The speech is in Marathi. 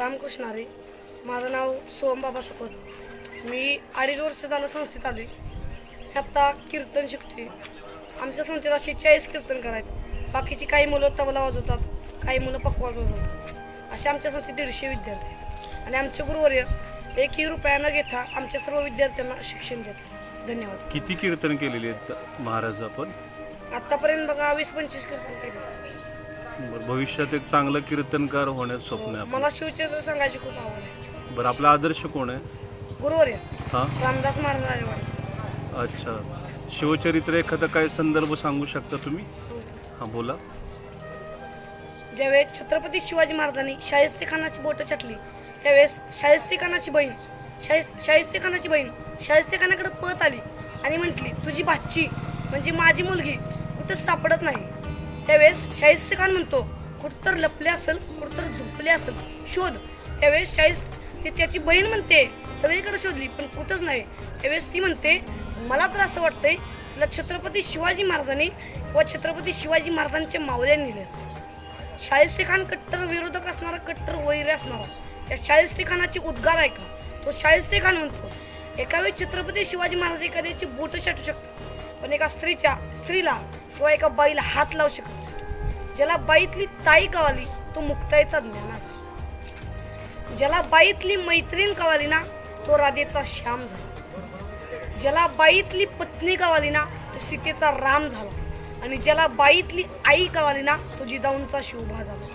रामकृष्ण हरे. माझं नाव सोमबाबा सुपत मी अडीच वर्ष झालं संस्थेत आलो आहे आत्ता कीर्तन शिकतोय. आमच्या संस्थेत असे चाळीस कीर्तन करायचे. बाकीची काही मुलं तबला वाजवतात काही मुलं पकवाज वाजवतात. असे आमच्या संस्थेत दीडशे विद्यार्थी आहेत. आणि आमचे गुरुवर्य एकही रुपया न घेता आमच्या सर्व विद्यार्थ्यांना शिक्षण देतात. धन्यवाद. किती कीर्तन केलेली आहेत महाराज आपण? आत्तापर्यंत बघा वीस पंचवीस कीर्तन केले बरं, भविष्यात एक चांगलं कीर्तनकार होण्याचं स्वप्न आहे मला शिवचरित्र सांगायची खूप आवड आहे. बरं आपला आदर्श कोण आहे? गुरुवर्य हां? रामदास महाराज अच्छा. शिवचरित्र एखादा काय संदर्भ सांगू शकता तुम्ही. हां बोला. ज्यावेळेस छत्रपती शिवाजी महाराजांनी शाहिस्ते खानाची बोटं छाटली त्यावेळेस शाहिस्ते खानाची बहीण शाहिस शाहिस्ते खानाची बहीण शाहिस्ते खानाकडे पळत आली आणि म्हटली तुझी भाची म्हणजे माझी मुलगी कुठं सापडत नाही. त्यावेळेस शाहिस्त खान म्हणतो कुठतर लपले असेल कुठं तर झोपले असेल शोध. त्यावेळेस शाहिस्त ते त्याची बहीण म्हणते सगळीकडे शोधली पण कुठंच नाही. त्यावेळेस ती म्हणते मला तर असं वाटतंय तिला छत्रपती शिवाजी महाराजांनी व छत्रपती शिवाजी महाराजांच्या मावल्या नेले असेल. शाहिस्ते खान कट्टर विरोधक असणारा कट्टर वैरी असणारा त्या शाहिस्ते खानाचे उद्गार ऐका तो शाहिस्ते खान म्हणतो एका वेळी छत्रपती शिवाजी महाराज एखाद्याची बोट छाटू शकतात पण एका स्त्रीच्या स्त्रीला किंवा एका बाईला हात लावू शकतात ज्याला बाईतली ताई कवाली तो मुक्ताईचा ज्ञानाचा ज्याला बाईतली मैत्रीण कवाली ना तो राधेचा श्याम झाला. ज्याला बाईतली पत्नी कवाली ना तो सीतेचा राम झाला. आणि ज्याला बाईतली आई कवाली ना तो जिजाऊंचा शिवभा झाला.